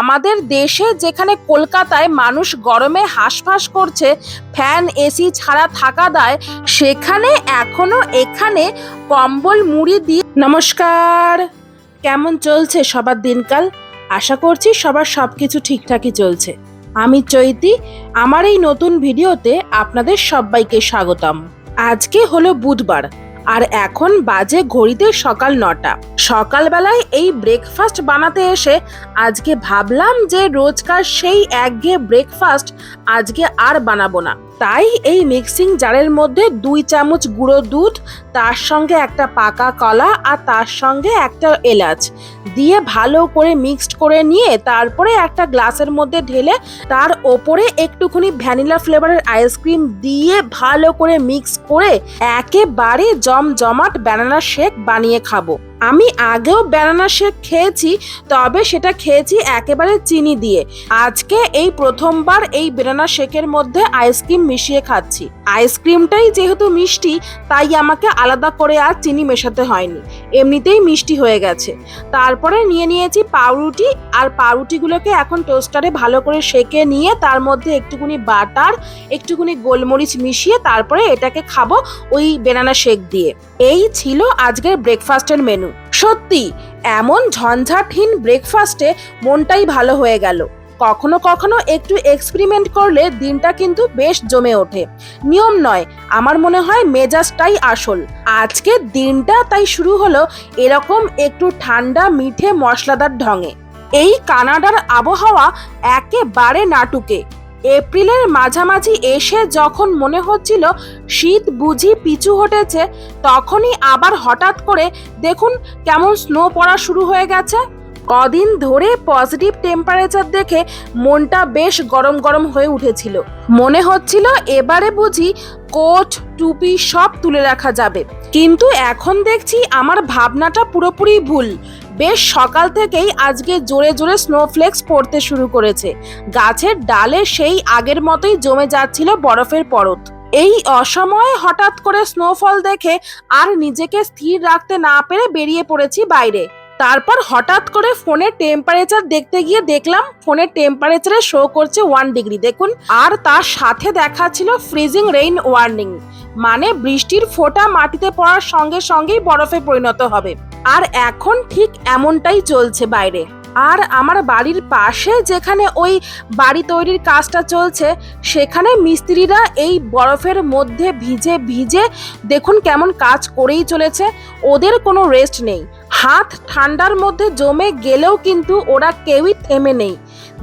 আমাদের দেশে যেখানে কলকাতায় মানুষ গরমে হাঁসফাঁস করছে, ফ্যান, এসি ছাড়া থাকা দায়, সেখানে এখনও এখানে কম্বল, মুড়ি দিয়ে নমস্কার। কেমন চলছে সবার দিনকাল? আশা করছি সবার সব কিছু ঠিকঠাকই চলছে। আমি চৈতি, আমার এই নতুন ভিডিওতে আপনাদের সবাইকে স্বাগতম। আজকে হলো বুধবার। আর এখন বাজে ঘড়িতে সকাল নটা। সকালবেলায় এই ব্রেকফাস্ট বানাতে এসে আজকে ভাবলাম যে রোজকার সেই একঘেয়ে ব্রেকফাস্ট আজকে আর বানাবো না। তাই এই মিক্সিং জারের মধ্যে দুই চামচ গুঁড়ো দুধ, তার সঙ্গে একটা পাকা কলা আর তার সঙ্গে একটা এলাচ দিয়ে ভালো করে মিক্সড করে নিয়ে তারপরে একটা গ্লাসের মধ্যে ঢেলে তার ওপরে একটুখানি ভ্যানিলা ফ্লেভারের আইসক্রিম দিয়ে ভালো করে মিক্স করে একেবারে জমজমাট ব্যানানা শেক বানিয়ে খাব। আমি আগেও ব্যানানা শেক খেয়েছি, তবে সেটা খেয়েছি একেবারে চিনি দিয়ে। আজকে এই প্রথমবার এই ব্যানানা শেকের মধ্যে আইসক্রিম মিশিয়ে খাচ্ছি। আইসক্রিমটাই যেহেতু মিষ্টি, তাই আমাকে আলাদা করে আর চিনি মেশাতে হয়নি। এমনিতেই মিষ্টি হয়ে গেছে। তারপরে নিয়ে নিয়েছি পাউরুটি আর পাউরুটিগুলোকে এখন টোস্টারে ভালো করে সেকে নিয়ে তার মধ্যে একটুখানি বাটার, একটুখানি গোলমরিচ মিশিয়ে তারপরে এটাকে খাব ওই বেনানা শেক দিয়ে। এই ছিল আজকের ব্রেকফাস্টের মেনু। সত্যি, এমন ঝঞ্ঝাটহীন ব্রেকফাস্টে মনটাই ভালো হয়ে গেল। কখনো কখনো একটু এক্সপেরিমেন্ট করলে দিনটা কিন্তু বেশ জমে ওঠে। নিয়ম নয়, আমার মনে হয় মেজাজটাই আসল। আজকে দিনটা তাই শুরু হলো এরকম একটু ঠান্ডা, মিঠে, মশলাদার ঢঙে। এই কানাডার আবহাওয়া একেবারে নাটুকে। এপ্রিলের মাঝামাঝি এসে যখন মনে হচ্ছিল শীত বুঝি পিছু হটেছে, তখনই আবার হঠাৎ করে দেখুন কেমন স্নো পড়া শুরু হয়ে গেছে। কদিন ধরে পজিটিভ টেম্পারেচার দেখে মনটা বেশ গরম গরম হয়ে উঠেছিল। মনে হচ্ছিল এবারে বুঝি কোট, টুপি সব তুলে রাখা যাবে। কিন্তু এখন দেখছি আমার ভাবনাটা পুরোপুরি ভুল। বেশ সকাল থেকেই আজকে জোরে জোরে স্নোফ্লেক্স পড়তে শুরু করেছে। গাছের ডালে সেই আগের মতোই জমে যাচ্ছিল বরফের পরত। এই অসময়ে হঠাৎ করে স্নোফল দেখে আর নিজেকে স্থির রাখতে না পেরে বেরিয়ে পড়েছি বাইরে। তারপর হঠাৎ করে ফোনের টেম্পারেচার দেখতে গিয়ে দেখলাম ফোনের টেম্পারেচারে শো করছে ওয়ান ডিগ্রি দেখুন, আর তার সাথে দেখা ছিল ফ্রিজিং রেইন ওয়ার্নিং মানে বৃষ্টির ফোঁটা মাটিতে পড়ার সঙ্গে সঙ্গেই বরফে পরিণত হবে। আর এখন ঠিক এমনটাই চলছে বাইরে। আর আমার বাড়ির পাশে যেখানে ওই বাড়ি তৈরির কাজটা চলছে, সেখানে মিস্ত্রিরা এই বরফের মধ্যে ভিজে ভিজে দেখুন কেমন কাজ করেই চলেছে, ওদের কোনো রেস্ট নেই। হাত ঠান্ডার মধ্যে জমে গেলেও কিন্তু ওরা কেউই থেমে নেই।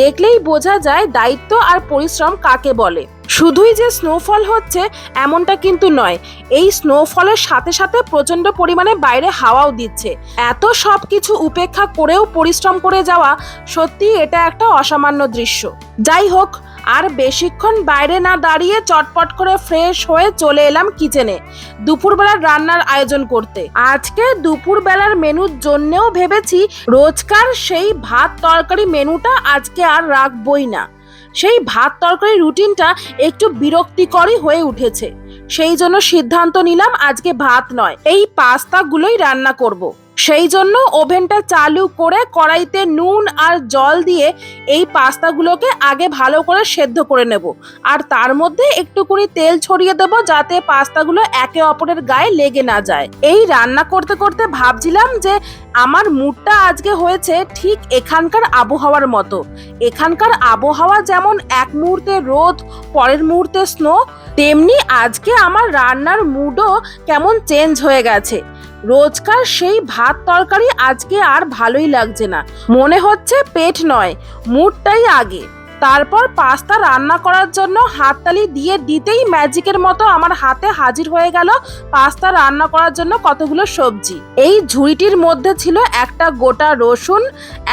দেখলেই বোঝা যায় দায়িত্ব আর পরিশ্রম কাকে বলে। শুধুই যে স্নোফল হচ্ছে, এমনটা কিন্তু নয়। এই স্নোফলের সাথে সাথে প্রচণ্ড পরিমাণে বাইরে হাওয়াও দিচ্ছে। এত সব কিছু উপেক্ষা করেও পরিশ্রম করে যাওয়া সত্যি এটা একটা অসামান্য দৃশ্য। যাই হোক, আর বেশিক্ষণ বাইরে না দাঁড়িয়ে চটপট করে ফ্রেশ হয়ে চলে এলাম কিচেনে দুপুরবেলার রান্নার আয়োজন করতে। আজকে দুপুরবেলার মেনুর জন্যেও ভেবেছি, রোজকার সেই ভাত তরকারি মেনুটা আজকে আর রাখবই না। সেই ভাত তরকারি রুটিনটা একটু বিরক্তিকরই হয়ে উঠেছে সেই জন্য সিদ্ধান্ত নিলাম আজকে ভাত নয়, এই পাস্তাগুলোই রান্না করব। সেই জন্য ওভেনটা চালু করে কড়াইতে নুন আর জল দিয়ে এই পাস্তাগুলোকে আগে ভালো করে সেদ্ধ করে নেব। আর তার মধ্যে একটুকুনি তেল ছড়িয়ে দেবো যাতে পাস্তাগুলো একে অপরের গায়ে লেগে না যায়। এই রান্না করতে করতে ভাবছিলাম যে আমার মুডটা আজকে হয়েছে ঠিক এখানকার আবহাওয়ার মতো। এখানকার আবহাওয়া যেমন এক মুহূর্তে রোদ, পরের মুহূর্তে স্নো, তেমনি আজকে আমার রান্নার মুডও কেমন চেঞ্জ হয়ে গেছে। রোজকার সেই ভাত তরকারি আজকে আর ভালোই লাগছে না। মনে হচ্ছে পেট নয়, মুডটাই আগে। তারপর পাস্তা রান্না করার জন্য হাততালি দিয়ে দিতেই ম্যাজিকের মতো আমার হাতে হাজির হয়ে গেল পাস্তা রান্না করার জন্য কতগুলো সবজি। এই ঝুড়িটির মধ্যে ছিল একটা গোটা রসুন,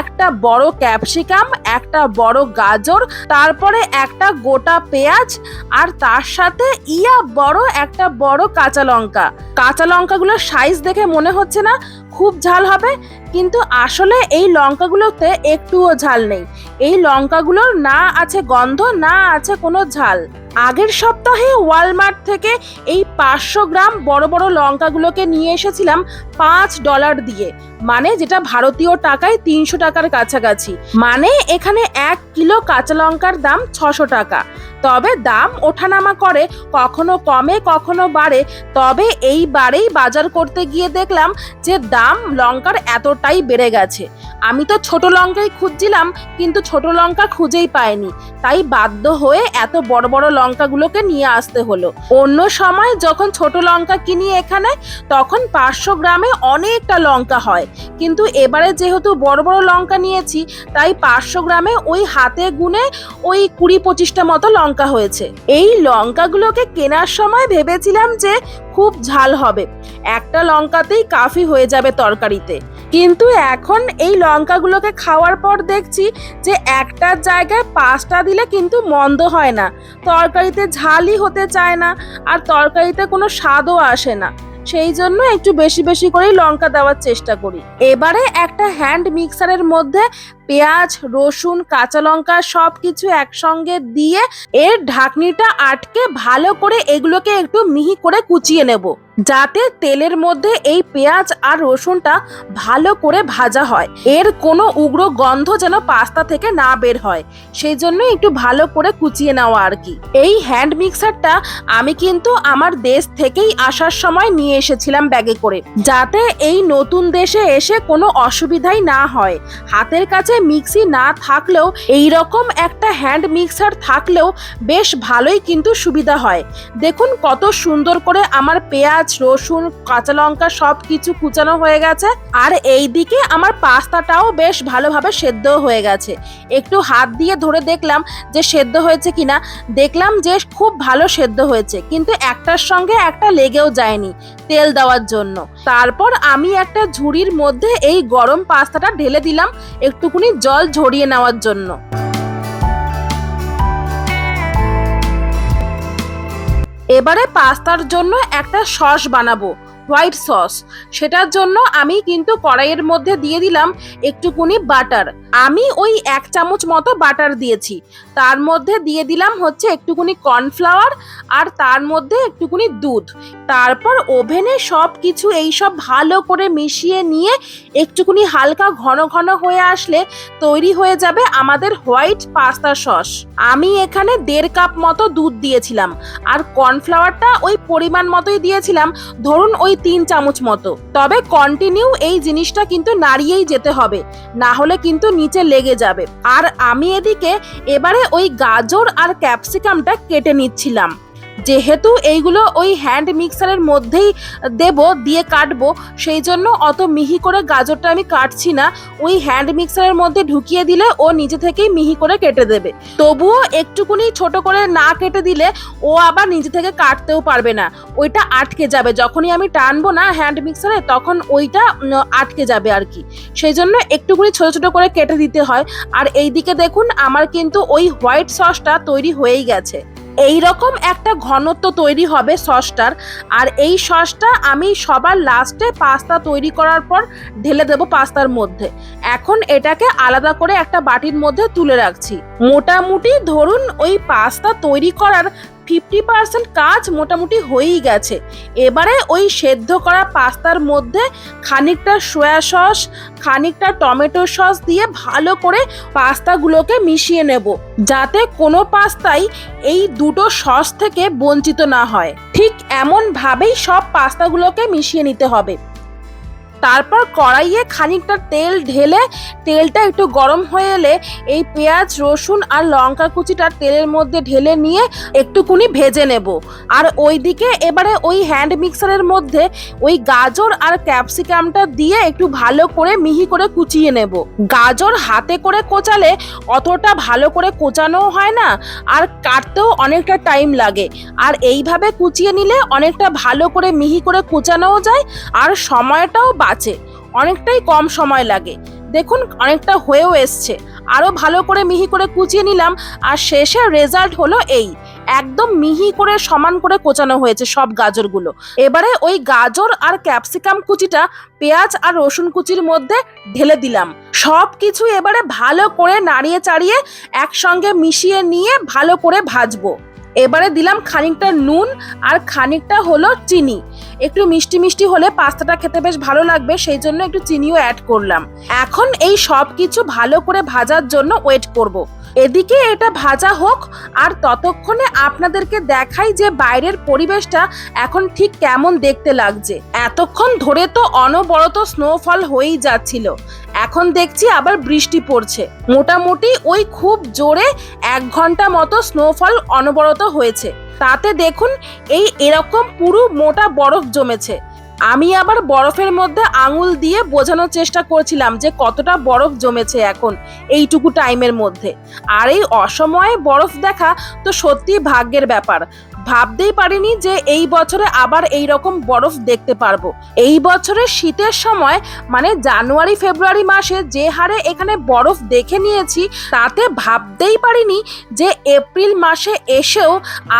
একটা বড় ক্যাপসিকাম, একটা বড় গাজর, তারপরে একটা গোটা পেঁয়াজ আর তার সাথে ইয়া বড় একটা বড় কাঁচা লঙ্কা। কাঁচা লঙ্কাগুলোর সাইজ দেখে মনে হচ্ছে না, খুব ঝাল হবে। কিন্তু আসলে এই লঙ্কাগুলোতে একটুও ঝাল নেই। এই লঙ্কাগুলোর না আছে গন্ধ, না আছে কোনো ঝাল। আগের সপ্তাহে ওয়ালমার্ট থেকে এই পাঁচশো গ্রাম বড় বড় লঙ্কাগুলোকে নিয়ে এসেছিলাম পাঁচ ডলার দিয়ে। মানে যেটা ভারতীয় টাকায় তিনশো টাকার কাছাকাছি। মানে এখানে এক কিলো কাঁচা লঙ্কার দাম ছশো টাকা। তবে দাম ওঠানামা করে, কখনো কমে, কখনো বাড়ে। তবে এইবারেই বাজার করতে গিয়ে দেখলাম যে দাম লঙ্কার এতটাই বেড়ে গেছে। আমি তো ছোট লঙ্কাই খুঁজছিলাম, কিন্তু ছোট লঙ্কা খুঁজেই পাইনি। তাই বাধ্য হয়ে এত বড় বড় লঙ্কাগুলোকে নিয়ে আসতে হলো। অন্য সময় যখন ছোট লঙ্কা কিনি এখানে, তখন পাঁচশো গ্রামে অনেকটা লঙ্কা হয়। কিন্তু এবারে যেহেতু বড় বড় লঙ্কা নিয়েছি, তাই পাঁচশো গ্রামে ওই হাতে গুনে ওই কুড়ি পঁচিশটা মতো লঙ্কা হয়েছে। এই লঙ্কাগুলোকে কেনার সময় ভেবেছিলাম যে খুব ঝাল হবে। একটা লঙ্কাতেই কাফি হয়ে যাবে তরকারিতে। কিন্তু এখন এই লঙ্কাগুলোকে খাওয়ার পর দেখছি যে একটার জায়গায় পাঁচটা দিলে কিন্তু মন্দ হয় না। তরকারিতে ঝালই হতে চায় না আর তরকারিতে কোনো স্বাদও আসে না। সেই জন্য একটু বেশি বেশি করেই লঙ্কা দেওয়ার চেষ্টা করি। এবারে একটা হ্যান্ড মিক্সারের মধ্যে পেঁয়াজ, রসুন, কাঁচা লঙ্কা সব কিছু একসঙ্গে দিয়ে এর ঢাকনিটা আটকে ভালো করে এগুলোকে একটু মিহি করে কুচিয়ে নেব। যাতে তেলের মধ্যে এই পেঁয়াজ আর রসুনটা ভালো করে ভাজা হয়। এর কোনো উগ্র গন্ধ যেন পাস্তা থেকে না বের হয়। সেই জন্য একটু ভালো করে কুচিয়ে নেওয়া আর কি। এই হ্যান্ড মিক্সারটা আমি কিন্তু আমার দেশ থেকেই আসার সময় নিয়ে এসেছিলাম ব্যাগে করে। যাতে এই নতুন দেশে এসে কোনো অসুবিধাই না হয়। হাতের কাছে মিক্সি না থাকলেও এই রকম একটা হ্যান্ড মিক্সার থাকলেও বেশ ভালোই কিন্তু সুবিধা হয়। দেখুন কত সুন্দর করে আমার পেঁয়াজ, রসুন, কাঁচা লঙ্কা সব কিছু কুচানো হয়ে গেছে। আর এই দিকে আমার পাস্তাটাও বেশ ভালোভাবে সেদ্ধ হয়ে গেছে। একটু হাত দিয়ে ধরে দেখলাম যে সেদ্ধ হয়েছে কিনা। দেখলাম যে খুব ভালো সেদ্ধ হয়েছে, কিন্তু একটার সঙ্গে একটা লেগেও যায়নি তেল দেওয়ার জন্য। তারপর আমি একটা ঝুড়ির মধ্যে এই গরম পাস্তাটা ঢেলে দিলাম। একটুকুনি জল ঝরিয়ে নেওয়ার জন্য। এবারে পাস্তার জন্য একটা সস বানাবো, হোয়াইট সস। সেটার জন্য আমি কিন্তু কড়াইয়ের মধ্যে দিয়ে দিলাম একটুকুনি বাটার। আমি ওই এক চামচ মতো বাটার দিয়েছি। তার মধ্যে দিয়ে দিলাম হচ্ছে একটুকুনি কর্নফ্লাওয়ার আর তার মধ্যে একটুকুনি দুধ। তারপর ওভেনে সব কিছু এই সব ভালো করে মিশিয়ে নিয়ে একটুকুনি হালকা ঘন ঘন হয়ে আসলে তৈরি হয়ে যাবে আমাদের হোয়াইট পাস্তা সস। আমি এখানে দেড় কাপ মতো দুধ দিয়েছিলাম। আর কর্নফ্লাওয়ারটা ওই পরিমাণ মতোই দিয়েছিলাম, ধরুন ওই তিন চামচ মতো। তবে কন্টিনিউ এই জিনিসটা কিন্তু নাড়িয়েই যেতে হবে। না হলে কিন্তু নিচে লেগে যাবে। আর আমি এদিকে এবারে ওই গাজর আর ক্যাপসিকামটা কেটে নিচ্ছিলাম। যেহেতু এইগুলো ওই হ্যান্ড মিক্সারের মধ্যেই দেব, দিয়ে কাটবো, সেই জন্য অত মিহি করে গাজরটা আমি কাটছি না। ওই হ্যান্ড মিক্সারের মধ্যে ঢুকিয়ে দিলে ও নিজে থেকেই মিহি করে কেটে দেবে। তবুও একটুকুনি ছোট করে না কেটে দিলে ও আবার নিজে থেকে কাটতেও পারবে না। ওইটা আটকে যাবে। যখনই আমি টানবো না হ্যান্ড মিক্সারে তখন ওইটা আটকে যাবে আর কি। সেই জন্য একটুকুনি ছোট ছোট করে কেটে দিতে হয়। আর এইদিকে দেখুন, আমার কিন্তু ওই হোয়াইট সসটা তৈরি হয়েই গেছে। এই রকম একটা ঘনত্ব তৈরি হবে সসটার। আর এই সসটা আমি সবার লাস্টে পাস্তা তৈরি করার পর ঢেলে দেব পাস্তার মধ্যে। এখন এটাকে আলাদা করে একটা বাটির মধ্যে তুলে রাখছি। মোটামুটি ধরুন ওই পাস্তা তৈরি করার ফিফটি পার্সেন্ট কাজ মোটামুটি হয়েই গেছে। এবারে ওই সেদ্ধ করা পাস্তার মধ্যে খানিকটা সয়া সস, খানিকটা টমেটো সস দিয়ে ভালো করে পাস্তাগুলোকে মিশিয়ে নেব, যাতে কোনো পাস্তাই এই দুটো সস থেকে বঞ্চিত না হয়। ঠিক এমনভাবেই সব পাস্তাগুলোকে মিশিয়ে নিতে হবে। তারপর কড়াইয়ে খানিকটা তেল ঢেলে তেলটা একটু গরম হয়ে এলে এই পেঁয়াজ, রসুন আর লঙ্কা কুচিটা তেলের মধ্যে ঢেলে নিয়ে একটুকুনি ভেজে নেব। আর ওইদিকে এবারে ওই হ্যান্ড মিক্সারের মধ্যে ওই গাজর আর ক্যাপসিকামটা দিয়ে একটু ভালো করে মিহি করে কুচিয়ে নেব। গাজর হাতে করে কোচালে অতটা ভালো করে কোচানোও হয় না আর কাটতেও অনেকটা টাইম লাগে। আর এইভাবে কুচিয়ে নিলে অনেকটা ভালো করে মিহি করে কুচানোও যায় আর সময়টাও বাঁচে। অনেকটাই কম সময় লাগে। দেখুন, অনেকটা হয়েও এসছে। আরও ভালো করে মিহি করে কুচিয়ে নিলাম, আর শেষে রেজাল্ট হলো এই। একদম মিহি করে সমান করে কোচানো হয়েছে সব গাজরগুলো। এবারে ওই গাজর আর ক্যাপসিকাম কুচিটা পেঁয়াজ আর রসুন কুচির মধ্যে ঢেলে দিলাম। সব কিছু এবারে ভালো করে নাড়িয়ে চাড়িয়ে একসঙ্গে মিশিয়ে নিয়ে ভালো করে ভাজবো। এবারে দিলাম খানিকটা নুন আর খানিকটা হলো চিনি একটু মিষ্টি মিষ্টি হলে পাস্তাটা খেতে বেশ ভালো লাগবে, সেই জন্য একটু চিনিও অ্যাড করলাম এখন এই সব কিছু ভালো করে ভাজার জন্য ওয়েট করব। এদিকে এটা ভাজা হোক, আর ততক্ষণে আপনাদেরকে দেখাই যে বাইরের পরিবেশটা এখন ঠিক কেমন দেখতে লাগছে। এতক্ষণ ধরে তো অনবরত স্নোফল হয়েই যাচ্ছিল। এখন দেখছি আবার বৃষ্টি পড়ছে। মোটামুটি ওই খুব জোরে এক ঘণ্টা মতো স্নোফল অনবরত হয়েছে। তাতে দেখুন, এই এরকম পুরো মোটা বরফ জমেছে। আমি আবার বরফের মধ্যে আঙুল দিয়ে বোঝানোর চেষ্টা করছিলাম যে কতটা বরফ জমেছে এখন, এইটুকু টাইমের মধ্যে। আর এই অসময়ে বরফ দেখা তো সত্যি ভাগ্যের ব্যাপার। ভাবতেই পারিনি যে এই বছরে আবার এই রকম বরফ দেখতে পারব। এই বছরের শীতের সময় মানে জানুয়ারি, ফেব্রুয়ারি মাসে যে হারে এখানে বরফ দেখে নিয়েছি, তাতে ভাবতেই পারিনি যে এপ্রিল মাসে এসেও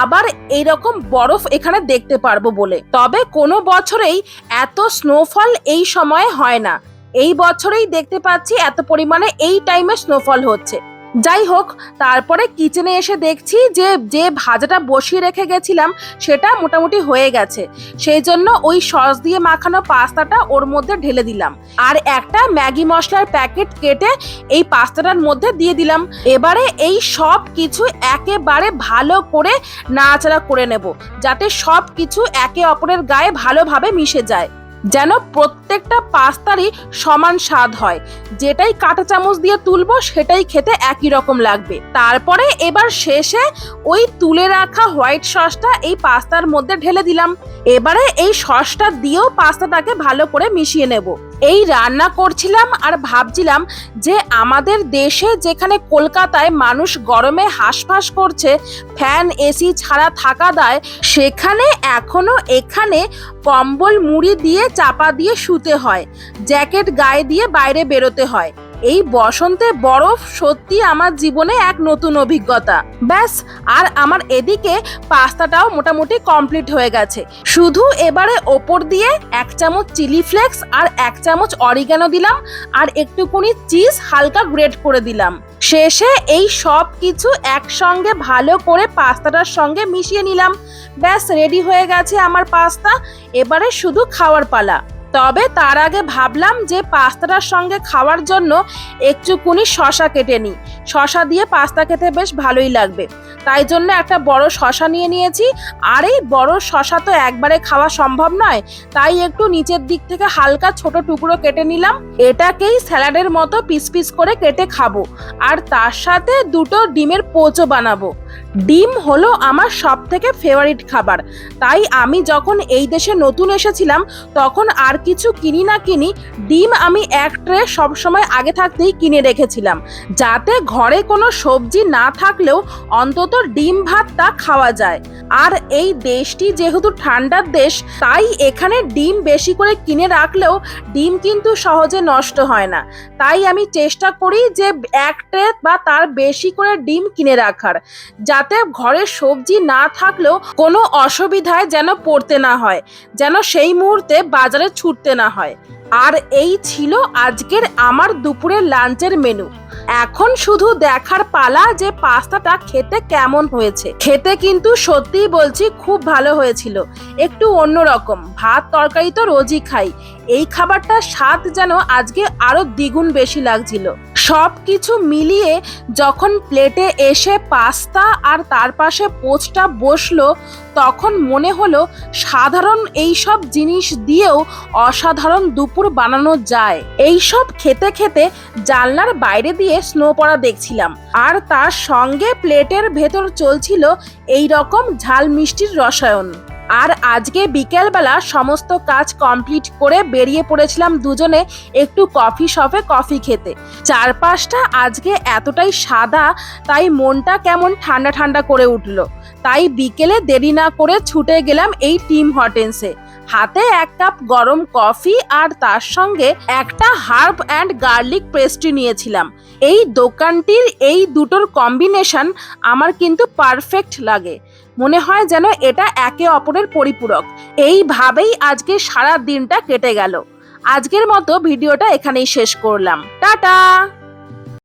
আবার এই রকম বরফ এখানে দেখতে পারব বলে। তবে কোনো বছরেই এত স্নোফল এই সময়ে হয় না। এই বছরেই দেখতে পাচ্ছি এত পরিমাণে এই টাইমে স্নোফল হচ্ছে। যাই হোক, তারপরে কিচেনে এসে দেখছি যে যে ভাজাটা বসিয়ে রেখে গেছিলাম, সেটা মোটামুটি হয়ে গেছে। সেই জন্য ওই সস দিয়ে মাখানো পাস্তাটা ওর মধ্যে ঢেলে দিলাম। আর একটা ম্যাগি মশলার প্যাকেট কেটে এই পাস্তাটার মধ্যে দিয়ে দিলাম। এবারে এই সব কিছু একেবারে ভালো করে নাড়াচাড়া করে নেব, যাতে সব কিছু একে অপরের গায়ে ভালোভাবে মিশে যায়। যেন প্রত্যেকটা পাস্তারই সমান স্বাদ হয়। যেটাই কাঁটা চামচ দিয়ে তুলব, সেটাই খেতে একই রকম লাগবে। তারপরে এবার শেষে ওই তুলে রাখা হোয়াইট সসটা এই পাস্তার মধ্যে ঢেলে দিলাম। এবারে এই সসটা দিয়েও পাস্তাটাকে ভালো করে মিশিয়ে নেব। এই রান্না করছিলাম আর ভাবছিলাম যে আমাদের দেশে যেখানে কলকাতায় মানুষ গরমে হাঁসফাঁস করছে, ফ্যান, এসি ছাড়া থাকা দেয়, সেখানে এখনও এখানে কম্বল মুড়ি দিয়ে, চাপা দিয়ে শুতে হয়, জ্যাকেট গায়ে দিয়ে বাইরে বেরোতে হয়। এই বসন্তে বরফ সত্যি আমার জীবনে এক নতুন অভিজ্ঞতা। ব্যাস, আর আমার এদিকে পাস্তাটাও মোটামুটি কমপ্লিট হয়ে গেছে। শুধু এবারে ওপর দিয়ে এক চামচ চিলি ফ্লেক্স আর এক চামচ অরিগানো দিলাম আর একটুকুনি চিজ হালকা গ্রেট করে দিলাম। শেষে এই সব কিছু একসঙ্গে ভালো করে পাস্তাটার সঙ্গে মিশিয়ে নিলাম। ব্যাস, রেডি হয়ে গেছে আমার পাস্তা। এবারে শুধু খাওয়ার পালা। তবে তার আগে ভাবলাম যে পাস্তাটার সঙ্গে খাওয়ার জন্য একটুকুনি শশা কেটে নিই। শশা দিয়ে পাস্তা খেতে বেশ ভালোই লাগবে। তাই জন্য একটা বড় শশা নিয়ে নিয়েছি। আর এই বড় শশা তো একবারে খাওয়া সম্ভব নয়, তাই একটু নিচের দিক থেকে হালকা ছোট টুকরো কেটে নিলাম। এটাকেই স্যালাডের মতো পিস পিস করে কেটে খাব। আর তার সাথে দুটো ডিমের পোচও বানাবো। ডিম হলো আমার সব থেকে ফেভারিট খাবার। তাই আমি যখন এই দেশে নতুন এসেছিলাম, তখন আর কিছু কিনি না কিনি ডিম আমি এক ট্রে সবসময় আগে থাকতেই কিনে রেখেছিলাম। যাতে ঘরে কোনো সবজি না থাকলেও অন্তত ডিম ভাতটা খাওয়া যায়। আর এই দেশটি যেহেতু ঠান্ডার দেশ, তাই এখানে ডিম বেশি করে কিনে রাখলেও ডিম কিন্তু সহজে নষ্ট হয় না। তাই আমি চেষ্টা করি যে এক ট্রে বা তার বেশি করে ডিম কিনে রাখার। যাতে ঘরে সবজি না থাকলেও কোনো অসুবিধায় যেন পড়তে না হয়, যেন সেই মুহূর্তে বাজারে ছুটতে না হয়। আর এই ছিল আজকের আমার দুপুরের লাঞ্চের মেনু এখন শুধু দেখার পালা যে পাস্তাটা খেতে কেমন হয়েছে। খেতে কিন্তু সত্যিই বলছি খুব ভালো হয়েছিল। একটু অন্যরকম। ভাত তরকারি তো রোজই খাই। এই খাবারটার স্বাদ যেন আজকে আরও দ্বিগুণ বেশি লাগছিল। সব কিছু মিলিয়ে যখন প্লেটে এসে পাস্তা আর তার পাশে পোচটা বসল, তখন মনে হলো সাধারণ এই সব জিনিস দিয়েও অসাধারণ দুপুর বানানো যায়। এই সব খেতে খেতে জানলার বাইরে দিয়ে স্নো পড়া দেখছিলাম। আর তার সঙ্গে প্লেটের ভেতর চলছিল এই রকম ঝাল মিষ্টির রসায়ন। আর আজকে বিকেলবেলা সমস্ত কাজ কমপ্লিট করে বেরিয়ে পড়েছিলাম দুজনে একটু কফি শপে কফি খেতে। চারপাশটা আজকে এতটাই সাদা, তাই মনটা কেমন ঠান্ডা ঠান্ডা করে উঠল। তাই বিকেলে দেরি না করে ছুটে গেলাম এই টিম হটেন্সে। হাতে এক কাপ গরম কফি আর তার সঙ্গে একটা হার্ব অ্যান্ড গার্লিক পেস্ট্রি নিয়েছিলাম। এই দোকানটির এই দুটোর কম্বিনেশন আমার কিন্তু পারফেক্ট লাগে। মনে হয় যেন এটা একে অপরের পরিপূরক। এইভাবেই আজকে সারা দিনটা কেটে গেল। আজকের মতো ভিডিওটা এখানেই শেষ করলাম। টাটা!